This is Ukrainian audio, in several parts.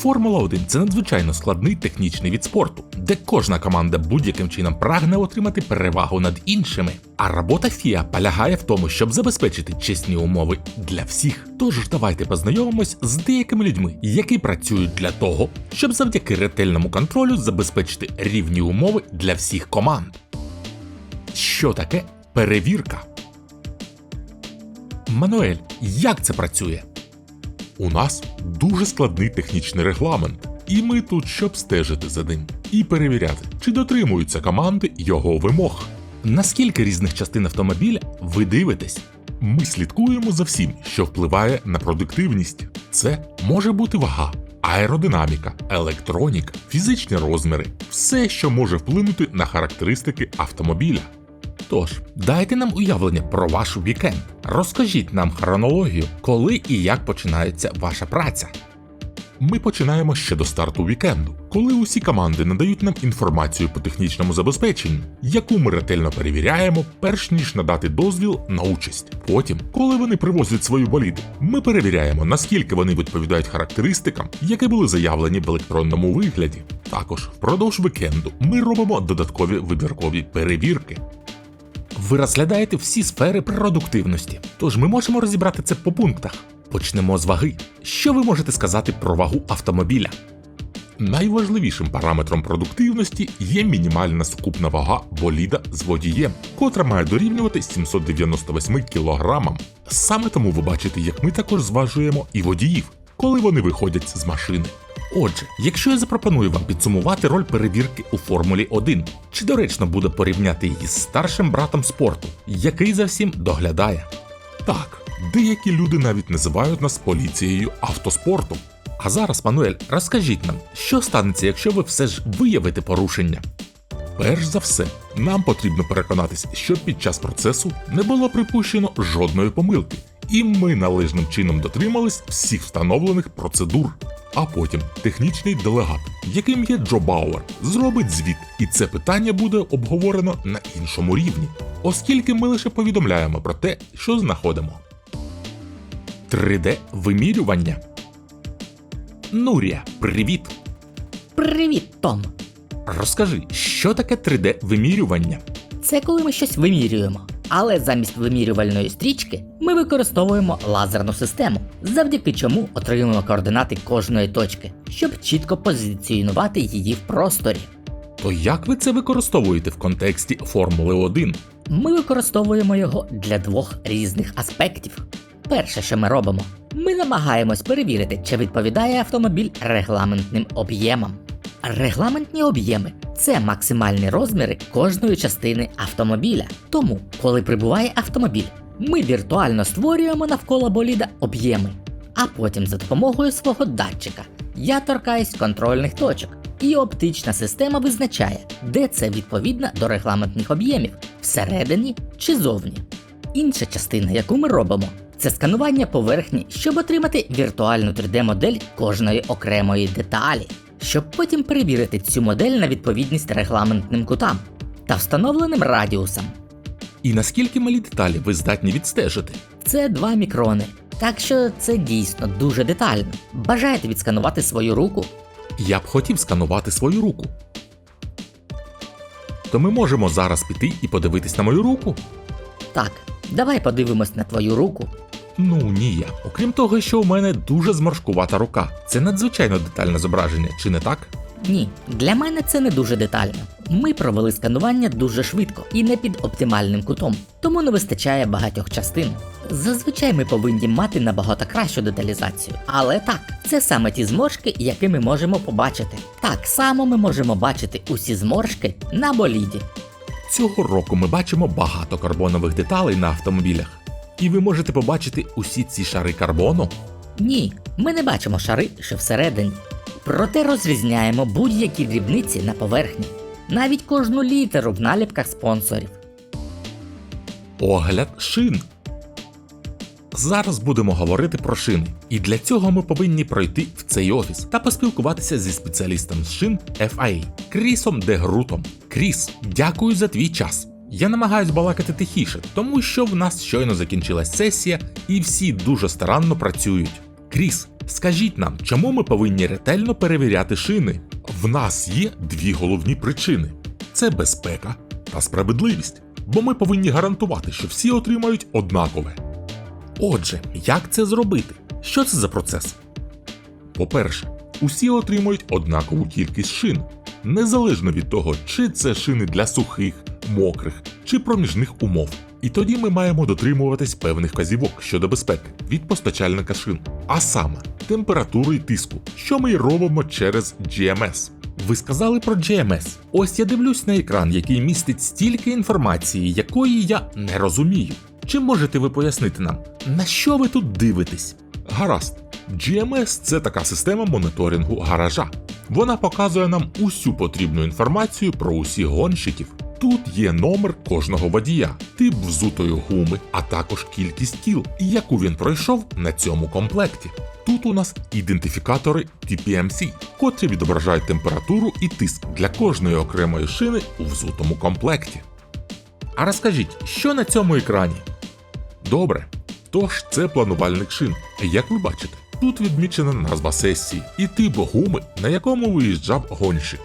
Формула 1 це надзвичайно складний технічний від спорту, де кожна команда будь-яким чином прагне отримати перевагу над іншими. А робота FIA полягає в тому, щоб забезпечити чесні умови для всіх. Тож давайте познайомимось з деякими людьми, які працюють для того, щоб завдяки ретельному контролю забезпечити рівні умови для всіх команд. Що таке перевірка? Мануель, як це працює? У нас дуже складний технічний регламент, і ми тут, щоб стежити за ним і перевіряти, чи дотримуються команди його вимог. Наскільки різних частин автомобіля ви дивитесь? Ми слідкуємо за всім, що впливає на продуктивність. Це може бути вага, аеродинаміка, електроніка, фізичні розміри, все, що може вплинути на характеристики автомобіля. Тож, дайте нам уявлення про ваш вікенд. Розкажіть нам хронологію, коли і як починається ваша праця. Ми починаємо ще до старту вікенду, коли усі команди надають нам інформацію по технічному забезпеченню, яку ми ретельно перевіряємо, перш ніж надати дозвіл на участь. Потім, коли вони привозять свої боліди, ми перевіряємо, наскільки вони відповідають характеристикам, які були заявлені в електронному вигляді. Також впродовж вікенду ми робимо додаткові вибіркові перевірки. Ви розглядаєте всі сфери продуктивності, тож ми можемо розібрати це по пунктах. Почнемо з ваги. Що ви можете сказати про вагу автомобіля? Найважливішим параметром продуктивності є мінімальна сукупна вага боліда з водієм, котра має дорівнювати 798 кг. Саме тому ви бачите, як ми також зважуємо і водіїв, коли вони виходять з машини. Отже, якщо я запропоную вам підсумувати роль перевірки у Формулі 1, чи доречно буде порівняти її з старшим братом спорту, який за всім доглядає? Так, деякі люди навіть називають нас поліцією автоспорту. А зараз, Мануель, розкажіть нам, що станеться, якщо ви все ж виявите порушення? Перш за все, нам потрібно переконатися, що під час процесу не було припущено жодної помилки, і ми належним чином дотримались всіх встановлених процедур. А потім технічний делегат, яким є Джо Бауер, зробить звіт, і це питання буде обговорено на іншому рівні, оскільки ми лише повідомляємо про те, що знаходимо. 3D вимірювання. Нурія, привіт! Привіт, Том! Розкажи, що таке 3D вимірювання? Це коли ми щось вимірюємо. Але замість вимірювальної стрічки ми використовуємо лазерну систему, завдяки чому отримуємо координати кожної точки, щоб чітко позиціонувати її в просторі. То як ви це використовуєте в контексті Формули 1? Ми використовуємо його для двох різних аспектів. Перше, що ми робимо, ми намагаємось перевірити, чи відповідає автомобіль регламентним об'ємам. Регламентні об'єми це максимальні розміри кожної частини автомобіля. Тому, коли прибуває автомобіль, ми віртуально створюємо навколо боліда об'єми, а потім за допомогою свого датчика я торкаюсь контрольних точок, і оптична система визначає, де це відповідно до регламентних об'ємів всередині чи зовні. Інша частина, яку ми робимо, це сканування поверхні, щоб отримати віртуальну 3D-модель кожної окремої деталі, щоб потім перевірити цю модель на відповідність регламентним кутам та встановленим радіусам. І наскільки малі деталі ви здатні відстежити? Це 2 мікрони. Так що це дійсно дуже детально. Бажаєте відсканувати свою руку? Я б хотів сканувати свою руку. То ми можемо зараз піти і подивитись на мою руку? Так, давай подивимось на твою руку. Ну ні я. Окрім того, що у мене дуже зморшкувата рука. Це надзвичайно детальне зображення, чи не так? Ні, для мене це не дуже детально. Ми провели сканування дуже швидко і не під оптимальним кутом, тому не вистачає багатьох частин. Зазвичай ми повинні мати набагато кращу деталізацію. Але так, це саме ті зморшки, які ми можемо побачити. Так само ми можемо бачити усі зморшки на боліді. Цього року ми бачимо багато карбонових деталей на автомобілях. І ви можете побачити усі ці шари карбону. Ні, ми не бачимо шари, що всередині. Проте розрізняємо будь-які дрібниці на поверхні, навіть кожну літеру в наліпках спонсорів. Огляд шин. Зараз будемо говорити про шини, і для цього ми повинні пройти в цей офіс та поспілкуватися зі спеціалістом з шин FIA Крісом Дегрутом. Кріс, дякую за твій час. Я намагаюсь балакати тихіше, тому що в нас щойно закінчилась сесія і всі дуже старанно працюють. Кріс, Скажіть нам, чому ми повинні ретельно перевіряти шини? В нас є дві головні причини: це безпека та справедливість, бо ми повинні гарантувати, що всі отримають однакове. Отже, як це зробити? Що це за процес? По-перше, усі отримують однакову кількість шин, незалежно від того, чи це шини для сухих, мокрих чи проміжних умов. І тоді ми маємо дотримуватись певних вказівок щодо безпеки від постачальника шин, а саме температури і тиску, що ми й робимо через GMS. Ви сказали про GMS. Ось я дивлюсь на екран, який містить стільки інформації, якої я не розумію. Чи можете ви пояснити нам, на що ви тут дивитесь? Гаразд. GMS – це така система моніторингу гаража. Вона показує нам усю потрібну інформацію про усіх гонщиків. Тут є номер кожного водія, тип взутої гуми, а також кількість кіл, яку він пройшов на цьому комплекті. Тут у нас ідентифікатори TPMC, котрі відображають температуру і тиск для кожної окремої шини у взутому комплекті. А розкажіть, що на цьому екрані? Добре. Тож це планувальник шин. Як ви бачите, тут відмічена назва сесії і тип гуми, на якому виїжджав гонщик.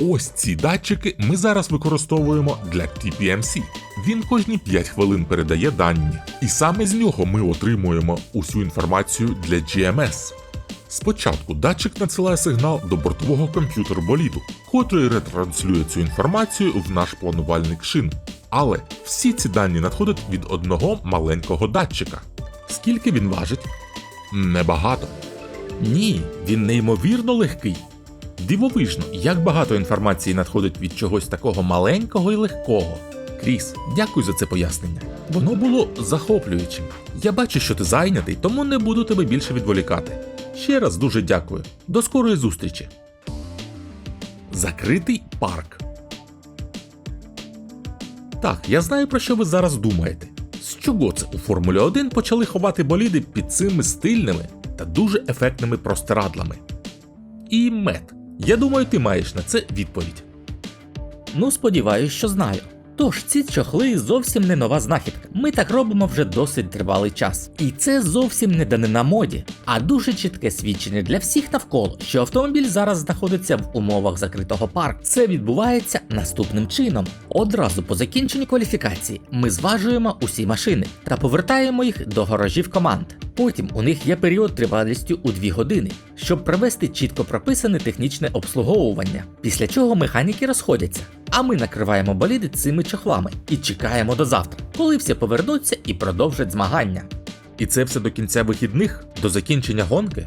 Ось ці датчики ми зараз використовуємо для TPMC. Він кожні 5 хвилин передає дані, і саме з нього ми отримуємо усю інформацію для GMS. Спочатку датчик надсилає сигнал до бортового комп'ютеру боліду, котрий ретранслює цю інформацію в наш планувальник шин. Але всі ці дані надходять від одного маленького датчика. Скільки він важить? Небагато. Ні, він неймовірно легкий. Дивовижно, як багато інформації надходить від чогось такого маленького і легкого. Кріс, дякую за це пояснення. Воно було захоплюючим. Я бачу, що ти зайнятий, тому не буду тебе більше відволікати. Ще раз дуже дякую. До скорої зустрічі. Закритий парк. Так, я знаю про що ви зараз думаєте. З чого це у Формулі 1 почали ховати боліди під цими стильними та дуже ефектними простирадлами? І мед. Я думаю, ти маєш на це відповідь. Ну, сподіваюсь, що знаю. Тож ці чохли зовсім не нова знахідка. Ми так робимо вже досить тривалий час. І це зовсім не данина моді, а дуже чітке свідчення для всіх навколо, що автомобіль зараз знаходиться в умовах закритого парку. Це відбувається наступним чином. Одразу по закінченні кваліфікації ми зважуємо усі машини та повертаємо їх до гаражів команд. Потім у них є період тривалістю у 2 години, щоб провести чітко прописане технічне обслуговування, після чого механіки розходяться. А ми накриваємо боліди цими чохлами і чекаємо до завтра, коли всі повернуться і продовжать змагання. І це все до кінця вихідних, до закінчення гонки.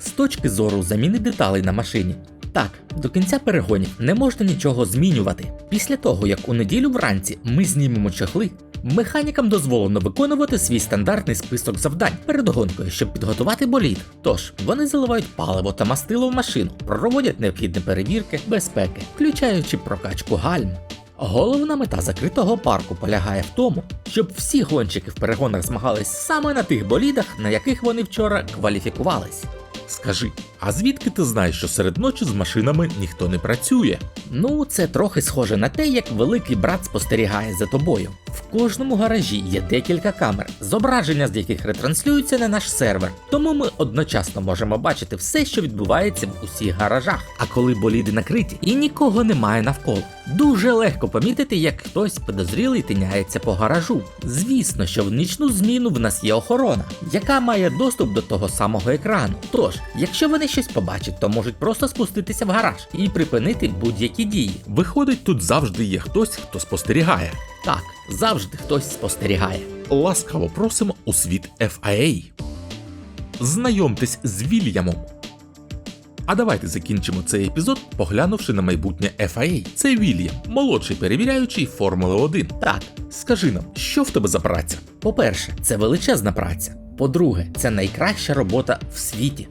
З точки зору заміни деталей на машині. Так, до кінця перегонів не можна нічого змінювати. Після того, як у неділю вранці ми знімемо чохли, механікам дозволено виконувати свій стандартний список завдань перед гонкою, щоб підготувати болід. Тож вони заливають паливо та мастило в машину, проводять необхідні перевірки безпеки, включаючи прокачку гальм. Головна мета закритого парку полягає в тому, щоб всі гонщики в перегонах змагались саме на тих болідах, на яких вони вчора кваліфікувались. Скажи, а звідки ти знаєш, що серед ночі з машинами ніхто не працює? Ну, це трохи схоже на те, як великий брат спостерігає за тобою. В кожному гаражі є декілька камер, зображення з яких ретранслюються на наш сервер, тому ми одночасно можемо бачити все, що відбувається в усіх гаражах. А коли боліди накриті і нікого немає навколо, дуже легко помітити, як хтось підозрілий тиняється по гаражу. Звісно, що в нічну зміну в нас є охорона, яка має доступ до того самого екрану. Тож, якщо вони щось побачать, то можуть просто спуститися в гараж і припинити будь-які дії. Виходить, тут завжди є хтось, хто спостерігає. Так, завжди хтось спостерігає. Ласкаво просимо у світ FIA. Знайомтесь з Вільямом. А давайте закінчимо цей епізод, поглянувши на майбутнє FIA. Це Вільям, молодший перевіряючий Формули 1. Так, Скажи нам, що в тебе за праця? по-перше, це величезна праця. По-друге, це найкраща робота в світі.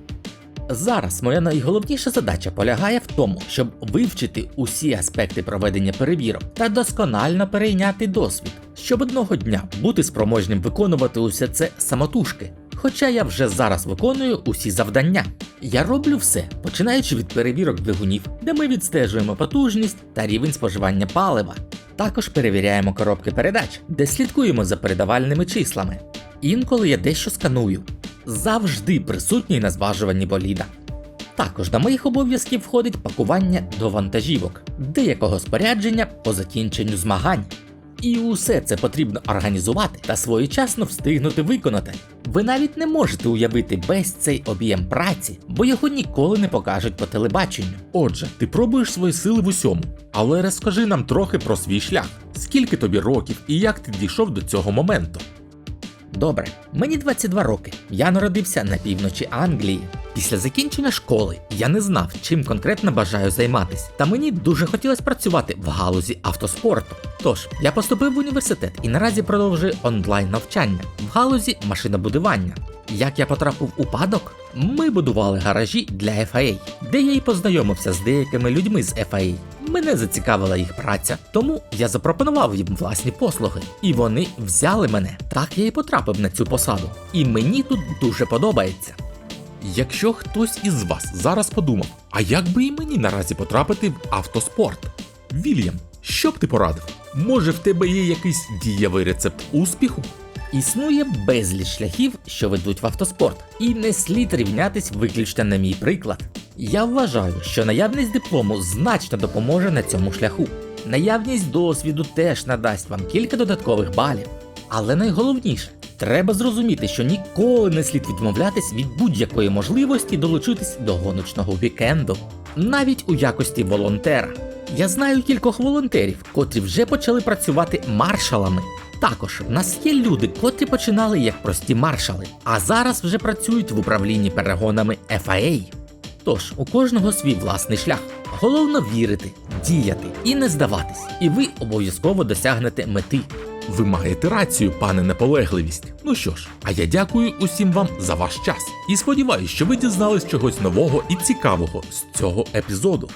Зараз моя найголовніша задача полягає в тому, щоб вивчити усі аспекти проведення перевірок та досконально перейняти досвід, щоб одного дня бути спроможним виконувати усе це самотужки. Хоча я вже зараз виконую усі завдання. Я роблю все, починаючи від перевірок двигунів, де ми відстежуємо потужність та рівень споживання палива. Також перевіряємо коробки передач, де слідкуємо за передавальними числами. Інколи я дещо сканую. Завжди присутній на зважуванні боліда. Також до моїх обов'язків входить пакування до вантажівок, деякого спорядження по закінченню змагань. І усе це потрібно організувати та своєчасно встигнути виконати. Ви навіть не можете уявити весь цей об'єм праці, бо його ніколи не покажуть по телебаченню. Отже, ти пробуєш свої сили в усьому, але розкажи нам трохи про свій шлях. Скільки тобі років і як ти дійшов до цього моменту? Добре, мені 22 роки. Я народився на півночі Англії. Після закінчення школи я не знав, чим конкретно бажаю займатися, та мені дуже хотілося працювати в галузі автоспорту. Тож я поступив в університет і наразі продовжую онлайн навчання в галузі машинобудування. Як я потрапив у падок? Ми будували гаражі для FIA, де я й познайомився з деякими людьми з FIA. Мене зацікавила їх праця, тому я запропонував їм власні послуги, і вони взяли мене. Так я і потрапив на цю посаду. І мені тут дуже подобається. Якщо хтось із вас зараз подумав, а як би і мені наразі потрапити в автоспорт? Вільям, що б ти порадив? Може в тебе є якийсь дієвий рецепт успіху? Існує безліч шляхів, що ведуть в автоспорт, і не слід рівнятись виключно на мій приклад. Я вважаю, що наявність диплому значно допоможе на цьому шляху. Наявність досвіду теж надасть вам кілька додаткових балів. Але найголовніше, треба зрозуміти, що ніколи не слід відмовлятись від будь-якої можливості долучитись до гоночного вікенду, навіть у якості волонтера. Я знаю кількох волонтерів, котрі вже почали працювати маршалами. Також в нас є люди, котрі починали як прості маршали, а зараз вже працюють в управлінні перегонами FIA. Тож у кожного свій власний шлях. Головно вірити, діяти і не здаватись, і ви обов'язково досягнете мети. Ви маєте рацію, пане наполегливість. Ну що ж, а я дякую усім вам за ваш час і сподіваюся, що ви дізнались чогось нового і цікавого з цього епізоду.